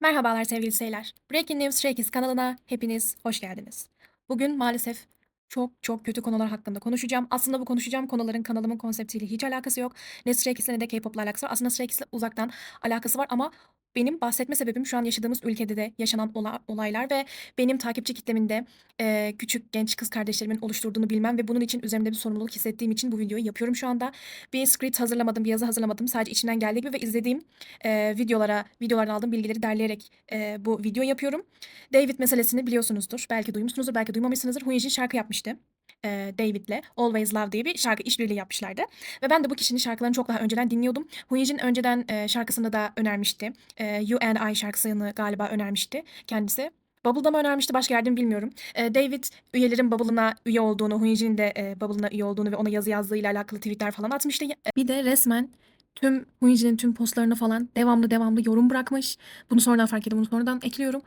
Merhabalar sevgili seyirciler. Breaking News Kids kanalına hepiniz hoş geldiniz. Bugün maalesef çok çok kötü konular hakkında konuşacağım. Aslında bu konuşacağım konuların kanalımın konseptiyle hiç alakası yok. Ne Stray ne de K-pop'la alakası var. Aslında Stray uzaktan alakası var ama benim bahsetme sebebim şu an yaşadığımız ülkede de yaşanan ola- olaylar ve benim takipçi kitlemin de eee, küçük genç kız kardeşlerimin oluşturduğunu bilmem ve bunun için üzerimde bir sorumluluk hissettiğim için bu videoyu yapıyorum şu anda. Bir script hazırlamadım, bir yazı hazırlamadım. Sadece içimden geldiği gibi ve izlediğim eee, videolara, videolardan aldığım bilgileri derleyerek eee, bu video yapıyorum. David meselesini biliyorsunuzdur. Belki duymuşsunuzdur, belki duymamışsınızdır. Huijin şarkı yapmıştı. Eee, David'le Always Love diye bir şarkı işbirliği yapmışlardı. Ve ben de bu kişinin şarkılarını çok daha önceden dinliyordum. Huijin önceden eee, şarkısını da önermişti. Eee, You and I şarkısını galiba önermişti kendisi. Bubble'da mı önermişti başka yerde mi bilmiyorum. Eee, David üyelerin Bubble'ına üye olduğunu, Huijin'in de eee, Bubble'ına üye olduğunu ve ona yazı yazdığıyla alakalı tweetler falan atmıştı. Bir de resmen tüm Huiji'nin tüm postlarına falan devamlı devamlı yorum bırakmış. Bunu sonradan fark ettim. Bunu sonradan ekliyorum.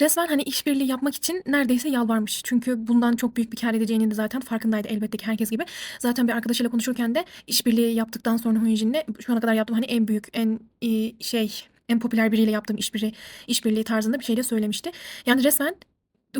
Resmen hani işbirliği yapmak için neredeyse yalvarmış. Çünkü bundan çok büyük bir kar edeceğinin de zaten farkındaydı elbette ki herkes gibi. Zaten bir arkadaşıyla konuşurken de işbirliği yaptıktan sonra Huiji'nle şu ana kadar yaptığım hani en büyük, en şey, en popüler biriyle yaptığım işbirliği, işbirliği tarzında bir şey de söylemişti. Yani resmen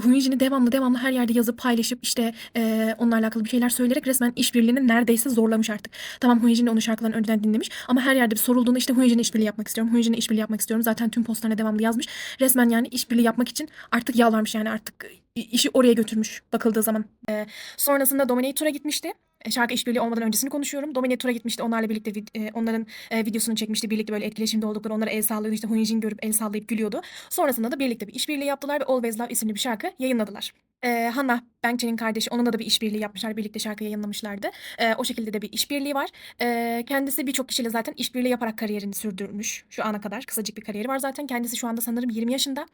Huiji'ni devamlı devamlı her yerde yazıp paylaşıp işte eee, onunla alakalı bir şeyler söyleyerek resmen işbirliğini neredeyse zorlamış artık. Tamam Huijin de onun şarkılarını önceden dinlemiş ama her yerde bir sorulduğunda işte Huijin'le işbirliği yapmak istiyorum. Huijin'le işbirliği yapmak istiyorum. Zaten tüm postlarına devamlı yazmış. Resmen yani işbirliği yapmak için artık yalvarmış yani artık işi oraya götürmüş bakıldığı zaman. Eee, sonrasında Dominator'a gitmişti. E, Şarkı işbirliği olmadan öncesini konuşuyorum. Dominator'a gitmişti. Onlarla birlikte e, onların e, videosunu çekmişti. Birlikte böyle etkileşimde oldukları onlara el sallıyordu. İşte Huijin görüp el sallayıp gülüyordu. Sonrasında da birlikte bir işbirliği yaptılar ve Always Love isimli bir şarkı yayınladılar. Ee, Hannah Bankcha'nın kardeşi onunla da bir işbirliği yapmışlar. Birlikte şarkı yayınlamışlardı. Ee, o şekilde de bir işbirliği var. Ee, kendisi birçok kişiyle zaten işbirliği yaparak kariyerini sürdürmüş. Şu ana kadar kısacık bir kariyeri var zaten. Kendisi şu anda sanırım 20 yaşında.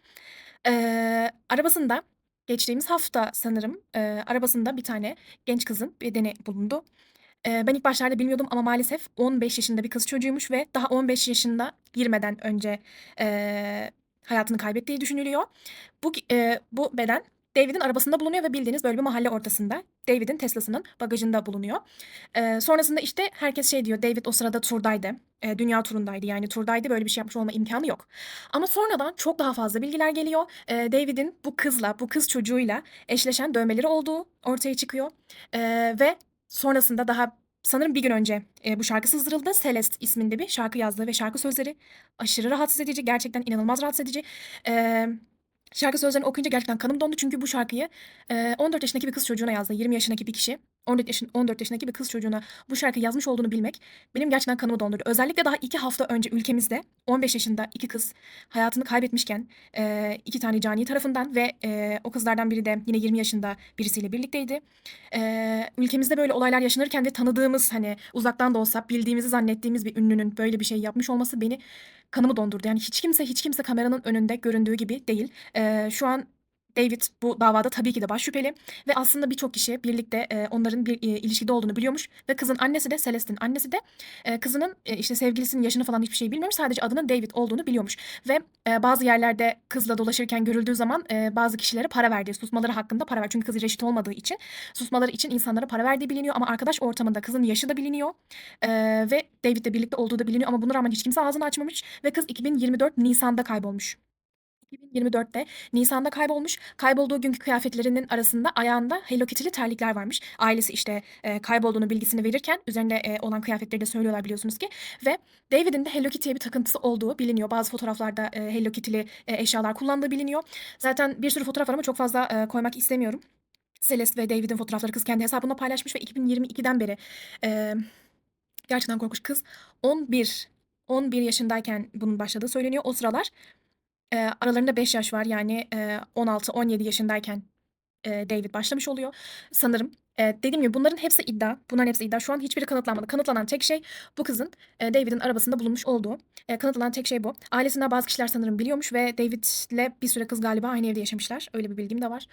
Ee, arabasında geçtiğimiz hafta sanırım e, arabasında bir tane genç kızın bedeni bulundu. Ee, ben ilk başlarda bilmiyordum ama maalesef 15 yaşında bir kız çocuğuymuş ve daha 15 yaşında girmeden önce e, hayatını kaybettiği düşünülüyor. Bu e, bu beden David'in arabasında bulunuyor ve bildiğiniz böyle bir mahalle ortasında. David'in Tesla'sının bagajında bulunuyor. Ee, sonrasında işte herkes şey diyor. David o sırada turdaydı. Ee, dünya turundaydı. Yani turdaydı. Böyle bir şey yapmış olma imkanı yok. Ama sonradan çok daha fazla bilgiler geliyor. Ee, David'in bu kızla, bu kız çocuğuyla eşleşen dövmeleri olduğu ortaya çıkıyor. Ee, ve sonrasında daha sanırım bir gün önce e, bu şarkı sızdırıldı. Celeste isminde bir şarkı yazdığı ve şarkı sözleri aşırı rahatsız edici. Gerçekten inanılmaz rahatsız edici. Ee, Şarkı sözlerini okuyunca gerçekten kanım dondu. Çünkü bu şarkıyı eee, 14 yaşındaki bir kız çocuğuna yazdı. 20 yaşındaki bir kişi 14, yaşın, 14 yaşındaki bir kız çocuğuna bu şarkıyı yazmış olduğunu bilmek benim gerçekten kanımı dondurdu. Özellikle daha iki hafta önce ülkemizde 15 yaşında iki kız hayatını kaybetmişken iki tane cani tarafından ve o kızlardan biri de yine 20 yaşında birisiyle birlikteydi. Ülkemizde böyle olaylar yaşanırken ve tanıdığımız hani uzaktan da olsa bildiğimizi zannettiğimiz bir ünlünün böyle bir şey yapmış olması beni kanımı dondurdu. Yani hiç kimse hiç kimse kameranın önünde göründüğü gibi değil. Şu an David bu davada tabii ki de baş şüpheli ve aslında birçok kişi birlikte eee, onların bir eee, ilişkide olduğunu biliyormuş ve kızın annesi de Celeste'in annesi de eee, kızının eee, işte sevgilisinin yaşını falan hiçbir şey bilmiyormuş. Sadece adının David olduğunu biliyormuş ve eee, bazı yerlerde kızla dolaşırken görüldüğü zaman eee, bazı kişilere para verdiği, susmaları hakkında para ver. Çünkü kız reşit olmadığı için susmaları için insanlara para verdiği biliniyor ama arkadaş ortamında kızın yaşı da biliniyor eee, ve David'le birlikte olduğu da biliniyor ama buna rağmen hiç kimse ağzını açmamış ve kız 2024 Nisan'da kaybolmuş. 2024'te Nisan'da kaybolmuş. Kaybolduğu günkü kıyafetlerinin arasında ayağında Hello Kitty'li terlikler varmış. Ailesi işte e, kaybolduğunu bilgisini verirken üzerinde e, olan kıyafetleri de söylüyorlar biliyorsunuz ki. Ve David'in de Hello Kitty'ye bir takıntısı olduğu biliniyor. Bazı fotoğraflarda e, Hello Kitty'li e, eşyalar kullandığı biliniyor. Zaten bir sürü fotoğraf var ama çok fazla e, koymak istemiyorum. Celeste ve David'in fotoğrafları kız kendi hesabına paylaşmış ve 2022'den beri e, gerçekten korkunç kız 11 11 yaşındayken bunun başladığı söyleniyor. O sıralar Eee, aralarında 5 yaş var. Yani, eee, 16-17 yaşındayken, eee, David başlamış oluyor sanırım. Eee, dediğim gibi bunların hepsi iddia. Bunların hepsi iddia. Şu an hiçbiri kanıtlanmadı. Kanıtlanan tek şey bu kızın, eee, David'in arabasında bulunmuş olduğu. Eee, kanıtlanan tek şey bu. Ailesinden bazı kişiler sanırım biliyormuş ve David'le bir süre kız galiba aynı evde yaşamışlar. Öyle bir bilgim de var,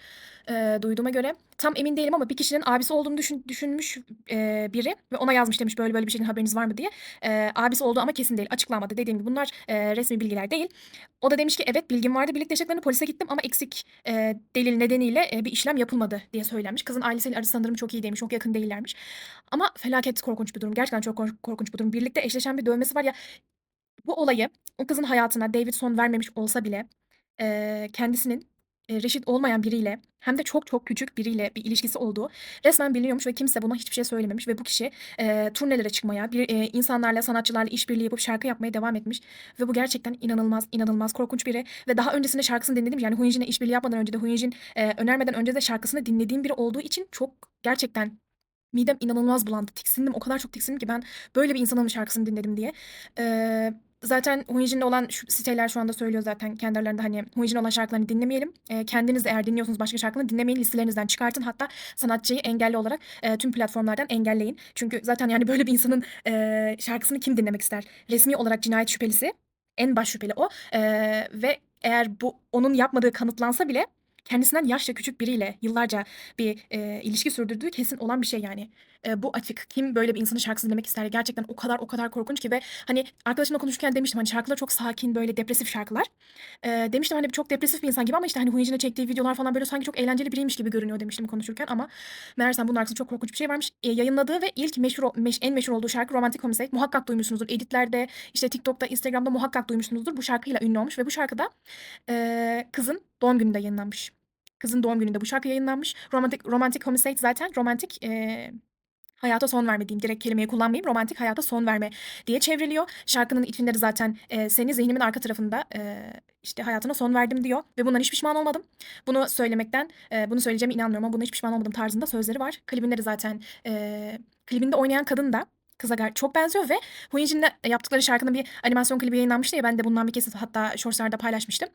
eee, duyduğuma göre. Tam emin değilim ama bir kişinin abisi olduğunu düşün düşünmüş, eee, biri ve ona yazmış demiş, "Böyle böyle bir şeyden haberiniz var mı?" diye. Eee, abisi olduğu ama kesin değil, açıklanmadı. Dediğim gibi bunlar, eee, resmî bilgiler değil. O da demiş ki, "Evet, bilgim vardı. Birlikte yaşadıklarını polise gittim ama eksik, eee, delil nedeniyle, eee, bir işlem yapılmadı." diye söylenmiş. Kızın ailesiyle arası sanırım çok iyi değilmiş, çok yakın değillermiş. Ama felaket korkunç bir durum. Gerçekten çok kork korkunç bir durum. Birlikte eşleşen bir dövmesi var ya Bu olayı o kızın hayatına David son vermemiş olsa bile, kendisinin, eee, reşit olmayan biriyle hem de çok çok küçük biriyle bir ilişkisi olduğu resmen biliniyormuş ve kimse buna hiçbir şey söylememiş ve bu kişi, eee, turnelere çıkmaya, bir, eee, insanlarla, sanatçılarla işbirliği yapıp şarkı yapmaya devam etmiş ve bu gerçekten inanılmaz, inanılmaz korkunç biri ve daha öncesinde şarkısını dinledim. Yani Huiyin'le işbirliği yapmadan önce de Huiying, eee, önermeden önce de şarkısını dinlediğim biri olduğu için çok gerçekten midem inanılmaz bulandı. Tiksindim, o kadar çok tiksindim ki ben böyle bir insanın şarkısını dinledim diye. Eee, zaten Huiying'le olan şu siteler şu anda söylüyor zaten kendi aralarında hani Huiying'le olan şarkılarını dinlemeyelim. Eee, kendiniz eğer dinliyorsanız başka şarkılarını dinlemeyin, listelerinizden çıkartın. Hatta sanatçıyı engelli olarak, eee, tüm platformlardan engelleyin. Çünkü zaten yani böyle bir insanın, eee, şarkısını kim dinlemek ister? Resmî olarak cinayet şüphelisi. En baş şüpheli o. Eee, ve eğer bu onun yapmadığı kanıtlansa bile kendisinden yaşça küçük biriyle yıllarca bir, eee, ilişki sürdürdüğü kesin olan bir şey yani. Eee, bu açık. Kim böyle bir insanın şarkısını dinlemek ister? Gerçekten o kadar o kadar korkunç ki ve hani arkadaşımla konuşurken demiştim hani şarkıları çok sakin, böyle depresif şarkılar. Eee, demiştim hani çok depresif bir insan gibi ama işte hani Huiying'le çektiği videolar falan böyle sanki çok eğlenceli biriymiş gibi görünüyor demiştim konuşurken ama meğersem bunun arkasında çok korkunç bir şey varmış. Eee, yayınladığı ve ilk meşhur meş en meşhur olduğu şarkı Romantic Homicide. Muhakkak duymuşsunuzdur. Editlerde, işte TikTok'ta, Instagram'da muhakkak duymuşsunuzdur. Bu şarkıyla ünlü olmuş ve bu şarkıda, eee, kızın doğum gününde yayınlanmış. Kızın doğum gününde bu şarkı yayınlanmış. Romantic Romantic Homicide zaten romantik, eee, hayata son verme diyeyim. Direkt kelimeyi kullanmayayım. Romantik hayata son verme diye çevriliyor. Şarkının içinde de zaten, eee, seni zihnimin arka tarafında, eee, işte hayatına son verdim diyor ve bundan hiç pişman olmadım. Bunu söylemekten, eee, bunu söyleyeceğime inanmıyorum ama buna hiç pişman olmadım tarzında sözleri var. Klibinde de zaten, eee, klibinde oynayan kadın da kıza çok benziyor ve Huiying'le yaptıkları şarkının bir animasyon klibi yayınlanmıştı ya ben de bundan bir kesit hatta shorts'larda paylaşmıştım.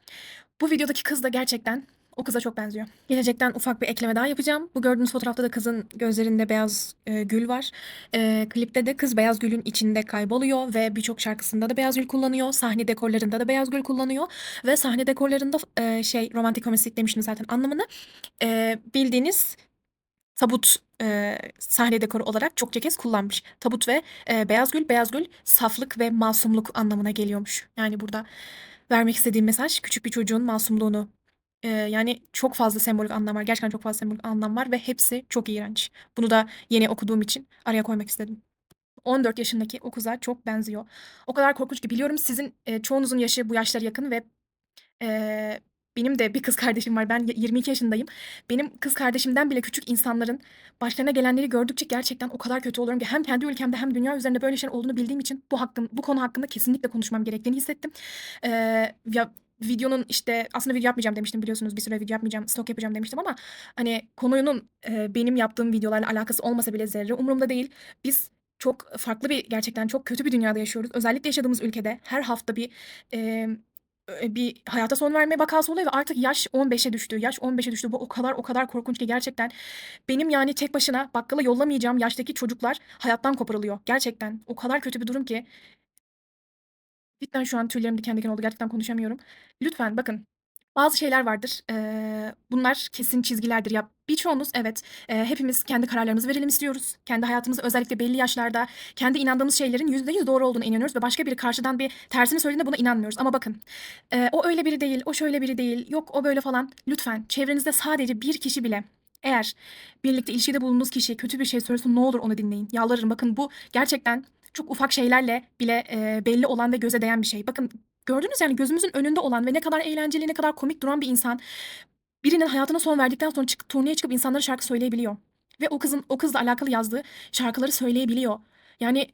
Bu videodaki kız da gerçekten o kıza çok benziyor. Gelecekten ufak bir ekleme daha yapacağım. Bu gördüğünüz fotoğrafta da kızın gözlerinde beyaz, eee, gül var. Eee, klipte de kız beyaz gülün içinde kayboluyor ve birçok şarkısında da beyaz gül kullanıyor. Sahne dekorlarında da beyaz gül kullanıyor ve sahne dekorlarında eee, şey romantic homicide demiştim zaten anlamını. Eee, bildiğiniz tabut, eee, sahne dekoru olarak çokça kez kullanmış. Tabut ve, eee, beyaz gül, beyaz gül saflık ve masumluk anlamına geliyormuş. Yani burada vermek istediğim mesaj küçük bir çocuğun masumluğunu. Eee, yani çok fazla sembolik anlam var. Gerçekten çok fazla sembolik anlam var ve hepsi çok iğrenç. Bunu da yeni okuduğum için araya koymak istedim. 14 yaşındaki o kıza çok benziyor. O kadar korkunç ki biliyorum sizin, eee, çoğunuzun yaşı bu yaşlara yakın ve, eee, benim de bir kız kardeşim var. Ben y 22 yaşındayım. Benim kız kardeşimden bile küçük insanların başlarına gelenleri gördükçe gerçekten o kadar kötü oluyorum ki hem kendi ülkemde hem dünya üzerinde böyle şeyler olduğunu bildiğim için bu hakkın bu konu hakkında kesinlikle konuşmam gerektiğini hissettim. Eee, ya videonun işte aslında video yapmayacağım demiştim biliyorsunuz bir süre video yapmayacağım, stok yapacağım demiştim ama hani konunun, eee, benim yaptığım videolarla alakası olmasa bile zerre umurumda değil. Biz çok farklı bir gerçekten çok kötü bir dünyada yaşıyoruz. Özellikle yaşadığımız ülkede her hafta bir, emm, eee, bir hayata son verme vakası oluyor ve artık yaş 15'e düştü. Yaş 15'e düştü. Bu o kadar o kadar korkunç ki gerçekten benim yani tek başına bakkala yollamayacağım yaştaki çocuklar hayattan koparılıyor. Gerçekten o kadar kötü bir durum ki. Cidden şu an tüylerim diken diken oldu. Gerçekten konuşamıyorum. Lütfen bakın, bazı şeyler vardır. Eee, bunlar kesin çizgilerdir. Ya birçoğumuz evet, eee, hepimiz kendi kararlarımızı verelim istiyoruz. Kendi hayatımızda özellikle belli yaşlarda kendi inandığımız şeylerin %100 doğru olduğuna inanıyoruz ve başka biri karşıdan bir tersini söylediğinde buna inanmıyoruz. Ama bakın, eee, o öyle biri değil, o şöyle biri değil, yok o böyle falan. Lütfen çevrenizde sadece bir kişi bile eğer birlikte ilişkide bulunduğunuz kişi kötü bir şey söylüyorsa ne olur onu dinleyin. Yalvarırım bakın bu gerçekten çok ufak şeylerle bile, eee, belli olan ve göze değen bir şey. Bakın gördünüz yani gözümüzün önünde olan ve ne kadar eğlenceli, ne kadar komik duran bir insan birinin hayatına son verdikten sonra çık turneye çıkıp insanlara şarkı söyleyebiliyor ve o kızın o kızla alakalı yazdığı şarkıları söyleyebiliyor. Yani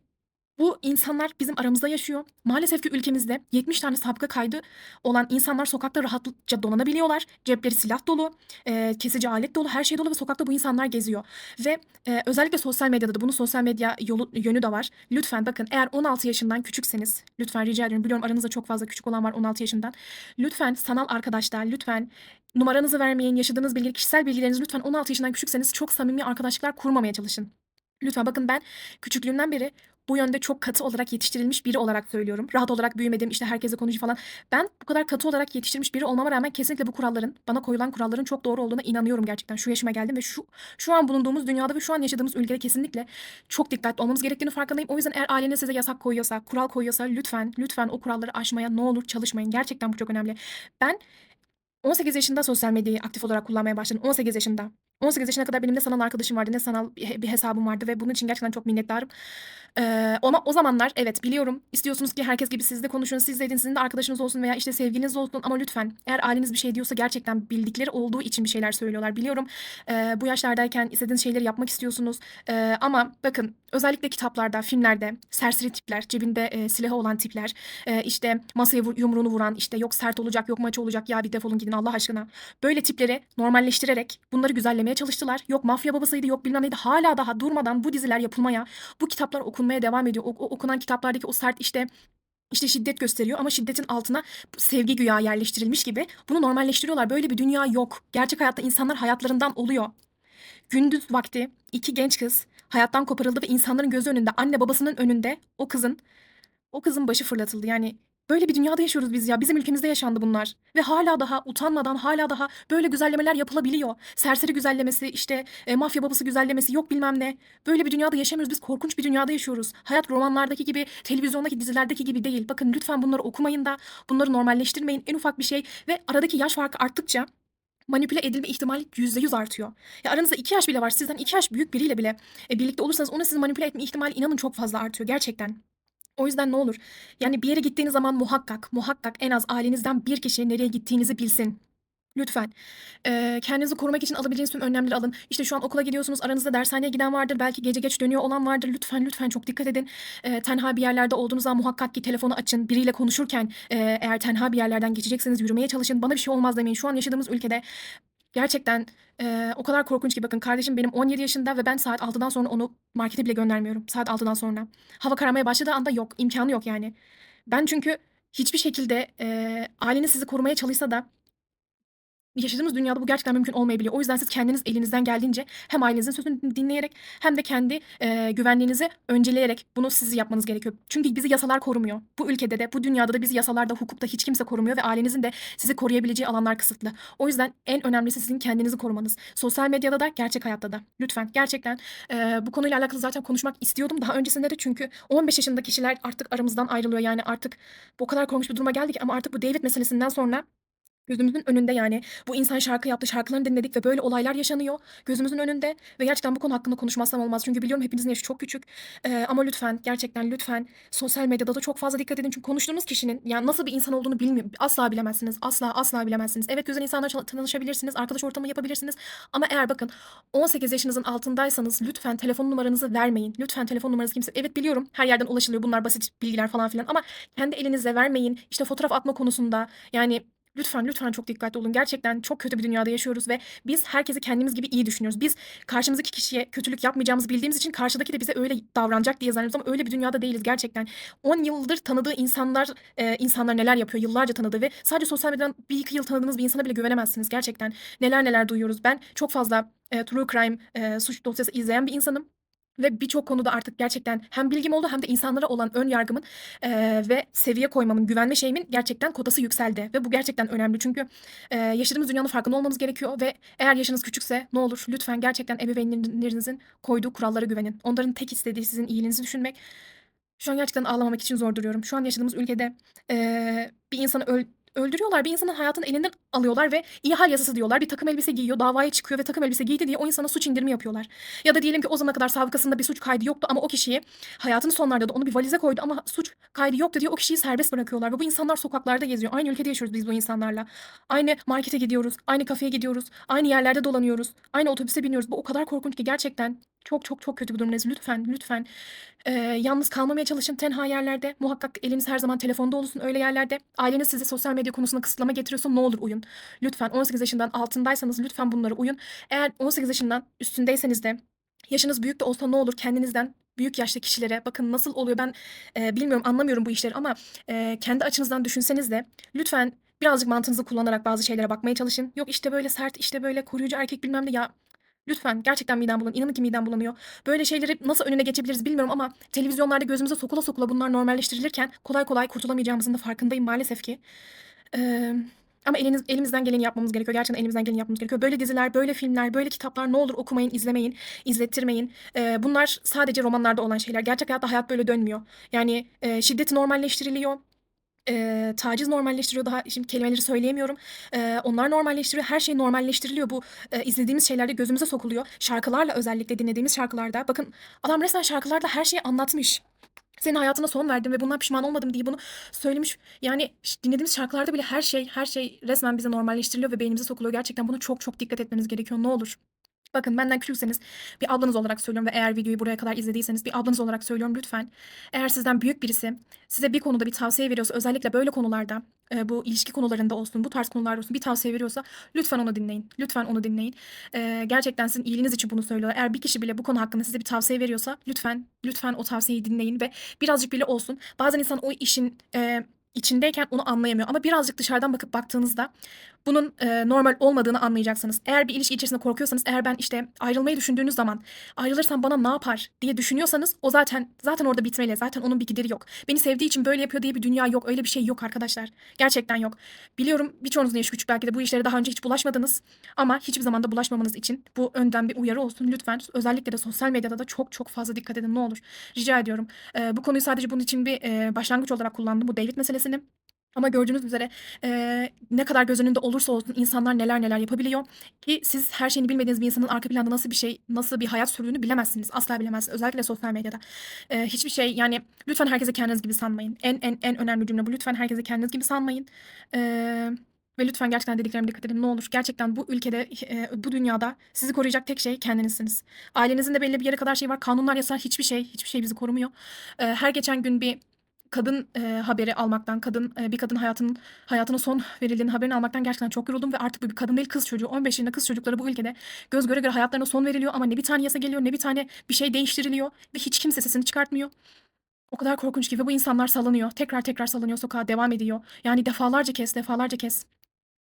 bu insanlar bizim aramızda yaşıyor. Maalesef ki ülkemizde 70 tane sabıka kaydı olan insanlar sokakta rahatça dolanabiliyorlar. Cepleri silah dolu, eee, kesici alet dolu, her şey dolu ve sokakta bu insanlar geziyor ve, eee, özellikle sosyal medyada da bunun sosyal medya yolu yönü de var. Lütfen bakın eğer 16 yaşından küçükseniz, lütfen rica ediyorum, biliyorum aranızda çok fazla küçük olan var 16 yaşından. Lütfen sanal arkadaşlar, lütfen numaranızı vermeyin, yaşadığınız bilgi, kişisel bilgilerinizi lütfen 16 yaşından küçükseniz çok samimi arkadaşlıklar kurmamaya çalışın. Lütfen bakın ben küçüklüğümden beri bu yönde çok katı olarak yetiştirilmiş biri olarak söylüyorum. Rahat olarak büyümedim, işte herkesle konuşayım falan. Ben bu kadar katı olarak yetiştirilmiş biri olmama rağmen kesinlikle bu kuralların, bana koyulan kuralların çok doğru olduğuna inanıyorum gerçekten. Şu yaşıma geldim ve şu şu an bulunduğumuz dünyada ve şu an yaşadığımız ülkede kesinlikle çok dikkatli olmamız gerektiğini farkındayım. O yüzden eğer aileniz size yasak koyuyorsa, kural koyuyorsa lütfen, lütfen o kuralları aşmaya ne olur çalışmayın. Gerçekten bu çok önemli. Ben 18 yaşında sosyal medyayı aktif olarak kullanmaya başladım. 18 yaşında. 18 yaşına kadar benim ne sanal arkadaşım vardı ne sanal bir hesabım vardı ve bunun için gerçekten çok minnettarım. Eee, ama o zamanlar evet biliyorum istiyorsunuz ki herkes gibi siz de konuşun, siz edin, sizin de arkadaşınız olsun veya işte sevgiliniz olsun ama lütfen eğer aileniz bir şey diyorsa gerçekten bildikleri olduğu için bir şeyler söylüyorlar. Biliyorum eee, bu yaşlardayken istediğiniz şeyleri yapmak istiyorsunuz Eee, ama bakın özellikle kitaplarda, filmlerde serseri tipler, cebinde eee, silahı olan tipler, eee, işte masaya vur- yumruğunu vuran, işte yok sert olacak, yok maçı olacak, ya bir defolun gidin Allah aşkına. Böyle tipleri normalleştirerek bunları güzellemeye çalıştılar. Yok mafya babasıydı, yok bilmem neydi. Hala daha durmadan bu diziler yapılmaya, bu kitaplar okunmaya devam ediyor. O, o- okunan kitaplardaki o sert işte işte şiddet gösteriyor ama şiddetin altına sevgi güya yerleştirilmiş gibi bunu normalleştiriyorlar. Böyle bir dünya yok. Gerçek hayatta insanlar hayatlarından oluyor. Gündüz vakti iki genç kız hayattan koparıldı ve insanların gözü önünde, anne babasının önünde o kızın o kızın başı fırlatıldı. Yani böyle bir dünyada yaşıyoruz biz ya. Bizim ülkemizde yaşandı bunlar. Ve hala daha utanmadan hala daha böyle güzellemeler yapılabiliyor. Serseri güzellemesi, işte e, mafya babası güzellemesi yok bilmem ne. Böyle bir dünyada yaşamıyoruz. Biz korkunç bir dünyada yaşıyoruz. Hayat romanlardaki gibi, televizyondaki dizilerdeki gibi değil. Bakın lütfen bunları okumayın da, bunları normalleştirmeyin. En ufak bir şey ve aradaki yaş farkı arttıkça manipüle edilme ihtimali %100 artıyor. Ya aranızda 2 yaş bile var. Sizden 2 yaş büyük biriyle bile e, birlikte olursanız onu sizi manipüle etme ihtimali inanın çok fazla artıyor gerçekten. O yüzden ne olur? Yani bir yere gittiğiniz zaman muhakkak, muhakkak en az ailenizden bir kişi nereye gittiğinizi bilsin. Lütfen. Eee, kendinizi korumak için alabileceğiniz tüm önlemleri alın. İşte şu an okula gidiyorsunuz, aranızda dershaneye giden vardır, belki gece geç dönüyor olan vardır. Lütfen, lütfen çok dikkat edin. Eee, tenha bir yerlerde olduğunuz zaman muhakkak ki telefonu açın. Biriyle konuşurken eee, eğer tenha bir yerlerden geçecekseniz yürümeye çalışın. Bana bir şey olmaz demeyin. Şu an yaşadığımız ülkede gerçekten eee, o kadar korkunç ki bakın kardeşim benim 17 yaşında ve ben saat 6'dan sonra onu markete bile göndermiyorum. Saat 6'dan sonra. Hava kararmaya başladığı anda yok. imkanı yok yani. Ben çünkü hiçbir şekilde eee aileniz sizi korumaya çalışsa da Yaşadığımız dünyada bu gerçekten mümkün olmayabiliyor. O yüzden siz kendiniz elinizden geldiğince hem ailenizin sözünü dinleyerek hem de kendi eee, güvenliğinizi önceleyerek bunu sizi yapmanız gerekiyor. Çünkü bizi yasalar korumuyor. Bu ülkede de, bu dünyada da bizi yasalarda, hukukta hiç kimse korumuyor ve ailenizin de sizi koruyabileceği alanlar kısıtlı. O yüzden en önemlisi sizin kendinizi korumanız. Sosyal medyada da, gerçek hayatta da. Lütfen gerçekten eee, bu konuyla alakalı zaten konuşmak istiyordum daha öncesinde de çünkü 15 yaşında kişiler artık aramızdan ayrılıyor. Yani artık bu kadar korkunç bir duruma geldik ama artık bu David meselesinden sonra Gözümüzün önünde yani. Bu insan şarkı yaptı, şarkılarını dinledik ve böyle olaylar yaşanıyor gözümüzün önünde ve gerçekten bu konu hakkında konuşmazsam olmaz. Çünkü biliyorum hepinizin yaşı çok küçük. Eee, ama lütfen, gerçekten lütfen sosyal medyada da çok fazla dikkat edin. Çünkü konuştuğunuz kişinin yani nasıl bir insan olduğunu bilmiyor asla bilemezsiniz. Asla, asla bilemezsiniz. Evet, güzel insanlarla tanışabilirsiniz, arkadaş ortamı yapabilirsiniz ama eğer bakın 18 yaşınızın altındaysanız lütfen telefon numaranızı vermeyin. Lütfen telefon numaranızı kimse Evet biliyorum her yerden ulaşılıyor. Bunlar basit bilgiler falan filan ama kendi elinizle vermeyin. İşte fotoğraf atma konusunda yani Lütfen, lütfen çok dikkatli olun. Gerçekten çok kötü bir dünyada yaşıyoruz ve biz herkesi kendimiz gibi iyi düşünüyoruz. Biz karşımızdaki kişiye kötülük yapmayacağımızı bildiğimiz için karşıdaki de bize öyle davranacak diye zannediyoruz ama öyle bir dünyada değiliz gerçekten. 10 yıldır tanıdığı insanlar, eee, insanlar neler yapıyor, yıllarca tanıdığı ve sadece sosyal medyadan 1-2 yıl tanıdığınız bir insana bile güvenemezsiniz gerçekten. Neler neler duyuyoruz. Ben çok fazla eee, true crime, eee, suç dosyası izleyen bir insanım. Ve birçok konuda artık gerçekten hem bilgim oldu hem de insanlara olan ön yargımın eee, ve seviye koymamın, güvenme şeyimin gerçekten kotası yükseldi. Ve bu gerçekten önemli çünkü eee, yaşadığımız dünyanın farkında olmamız gerekiyor ve eğer yaşınız küçükse ne olur lütfen gerçekten ebeveynlerinizin koyduğu kurallara güvenin. Onların tek istediği sizin iyiliğinizi düşünmek. Şu an gerçekten ağlamamak için zor duruyorum. Şu an yaşadığımız ülkede eee, bir insanı öl öldürüyorlar. Bir insanın hayatını elinden alıyorlar ve ihal yasası diyorlar. Bir takım elbise giyiyor, davaya çıkıyor ve takım elbise giydi diye o insana suç indirimi yapıyorlar. Ya da diyelim ki o zamana kadar sabıkasında bir suç kaydı yoktu ama o kişiyi hayatının sonlarda da onu bir valize koydu ama suç kaydı yoktu diye o kişiyi serbest bırakıyorlar. Ve bu insanlar sokaklarda geziyor. Aynı ülkede yaşıyoruz biz bu insanlarla. Aynı markete gidiyoruz, aynı kafeye gidiyoruz, aynı yerlerde dolanıyoruz, aynı otobüse biniyoruz. Bu o kadar korkunç ki gerçekten çok çok çok kötü bir durumdayız. Lütfen, lütfen Eee, yalnız kalmamaya çalışın tenha yerlerde. Muhakkak eliniz her zaman telefonda olsun öyle yerlerde. Aileniz size sosyal medya konusunda kısıtlama getiriyorsa ne olur uyun. Lütfen 18 yaşından altındaysanız lütfen bunlara uyun. Eğer 18 yaşından üstündeyseniz de yaşınız büyük de olsa ne olur kendinizden büyük yaşta kişilere bakın nasıl oluyor ben eee, bilmiyorum anlamıyorum bu işleri ama eee, kendi açınızdan düşünseniz de lütfen birazcık mantığınızı kullanarak bazı şeylere bakmaya çalışın. Yok işte böyle sert işte böyle koruyucu erkek bilmem ne ya Lütfen gerçekten midem bulanıyor. İnanın ki midem bulanıyor. Böyle şeyleri nasıl önüne geçebiliriz bilmiyorum ama televizyonlarda gözümüze sokula sokula bunlar normalleştirilirken kolay kolay kurtulamayacağımızın da farkındayım maalesef ki. Eee, ama eliniz, elimizden geleni yapmamız gerekiyor. Gerçekten elimizden geleni yapmamız gerekiyor. Böyle diziler, böyle filmler, böyle kitaplar ne olur okumayın, izlemeyin, izlettirmeyin. Eee, bunlar sadece romanlarda olan şeyler. Gerçek hayatta hayat böyle dönmüyor. Yani eee, şiddeti normalleştiriliyor. Eee, taciz normalleştiriyor. Daha şimdi kelimeleri söyleyemiyorum. Eee, onlar normalleştiriyor. Her şey normalleştiriliyor. Bu, eee, izlediğimiz şeylerde gözümüze sokuluyor. Şarkılarla özellikle dinlediğimiz şarkılarda bakın adam resmen şarkılarda her şeyi anlatmış. Senin hayatına son verdim ve bundan pişman olmadım diye bunu söylemiş. Yani dinlediğimiz şarkılarda bile her şey, her şey resmen bize normalleştiriliyor ve beynimize sokuluyor. Gerçekten buna çok çok dikkat etmeniz gerekiyor. Ne olur. Bakın benden küçükseniz bir ablanız olarak söylüyorum ve eğer videoyu buraya kadar izlediyseniz bir ablanız olarak söylüyorum lütfen. Eğer sizden büyük birisi size bir konuda bir tavsiye veriyorsa özellikle böyle konularda e, bu ilişki konularında olsun bu tarz konularda olsun bir tavsiye veriyorsa lütfen onu dinleyin. Lütfen onu dinleyin. E, gerçekten sizin iyiliğiniz için bunu söylüyorlar. Eğer bir kişi bile bu konu hakkında size bir tavsiye veriyorsa lütfen lütfen o tavsiyeyi dinleyin ve birazcık bile olsun. Bazen insan o işin e, içindeyken onu anlayamıyor ama birazcık dışarıdan bakıp baktığınızda bunun e, normal olmadığını anlayacaksınız. Eğer bir ilişki içerisinde korkuyorsanız, eğer ben işte ayrılmayı düşündüğünüz zaman ayrılırsam bana ne yapar diye düşünüyorsanız o zaten zaten orada bitmeli. Zaten onun bir gideri yok. Beni sevdiği için böyle yapıyor diye bir dünya yok. Öyle bir şey yok arkadaşlar. Gerçekten yok. Biliyorum birçoğunuzun yaşı küçük belki de bu işlere daha önce hiç bulaşmadınız. Ama hiçbir zaman da bulaşmamanız için bu önden bir uyarı olsun. Lütfen özellikle de sosyal medyada da çok çok fazla dikkat edin ne olur. Rica ediyorum. E, bu konuyu sadece bunun için bir e, başlangıç olarak kullandım bu David meselesini. Ama gördüğünüz üzere eee, ne kadar göz önünde olursa olsun insanlar neler neler yapabiliyor ki siz her şeyini bilmediğiniz bir insanın arka planda nasıl bir şey, nasıl bir hayat sürdüğünü bilemezsiniz. Asla bilemezsiniz. Özellikle sosyal medyada. Eee, hiçbir şey yani lütfen herkese kendiniz gibi sanmayın. En en en önemli cümle bu. Lütfen herkese kendiniz gibi sanmayın. Eee, ve lütfen gerçekten dediklerime dikkat edin. Ne olur. Gerçekten bu ülkede, eee, bu dünyada sizi koruyacak tek şey kendinizsiniz. Ailenizin de belli bir yere kadar şeyi var. Kanunlar, yasalar hiçbir şey, hiçbir şey bizi korumuyor. Eee, her geçen gün bir kadın eee, haberi almaktan, kadın eee, bir kadın hayatının hayatına son verildiğinin haberini almaktan gerçekten çok yoruldum ve artık bu bir kadın değil kız çocuğu. 15 yaşında kız çocukları bu ülkede göz göre göre hayatlarına son veriliyor ama ne bir tane yasa geliyor ne bir tane bir şey değiştiriliyor ve hiç kimse sesini çıkartmıyor. O kadar korkunç ki ve bu insanlar salınıyor. Tekrar tekrar salınıyor, sokağa devam ediyor. Yani defalarca kez, defalarca kez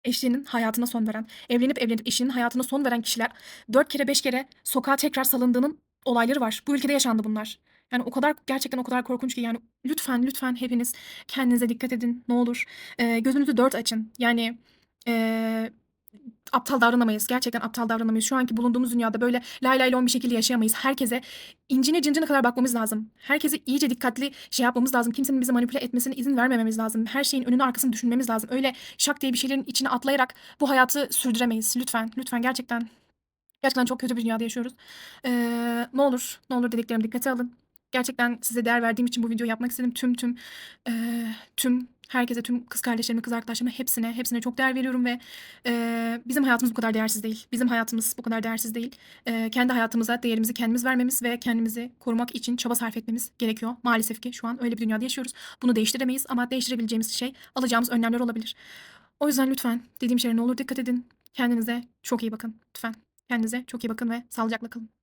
eşinin hayatına son veren, evlenip evlenip eşinin hayatına son veren kişiler 4 kere 5 kere sokağa tekrar salındığının olayları var. Bu ülkede yaşandı bunlar. Yani o kadar gerçekten o kadar korkunç ki yani lütfen lütfen hepiniz kendinize dikkat edin ne olur. Eee, gözünüzü dört açın. Yani eee, aptal davranamayız. Gerçekten aptal davranamayız. Şu anki bulunduğumuz dünyada böyle lay lay lon bir şekilde yaşayamayız. Herkese incine cincine kadar bakmamız lazım. Herkese iyice dikkatli şey yapmamız lazım. Kimsenin bizi manipüle etmesine izin vermememiz lazım. Her şeyin önünü arkasını düşünmemiz lazım. Öyle şak diye bir şeylerin içine atlayarak bu hayatı sürdüremeyiz. Lütfen, lütfen gerçekten gerçekten çok kötü bir dünyada yaşıyoruz. Eee, ne olur, ne olur dediklerimi dikkate alın. Gerçekten size değer verdiğim için bu videoyu yapmak istedim. Tüm tüm eee, tüm herkese, tüm kız kardeşlerime, kız arkadaşlarıma hepsine, hepsine çok değer veriyorum ve eee, bizim hayatımız bu kadar değersiz değil. Bizim hayatımız bu kadar değersiz değil. Eee, kendi hayatımıza değerimizi kendimiz vermemiz ve kendimizi korumak için çaba sarf etmemiz gerekiyor. Maalesef ki şu an öyle bir dünyada yaşıyoruz. Bunu değiştiremeyiz ama değiştirebileceğimiz şey alacağımız önlemler olabilir. O yüzden lütfen dediğim şeylere ne olur dikkat edin. Kendinize çok iyi bakın lütfen. Kendinize çok iyi bakın ve sağlıcakla kalın.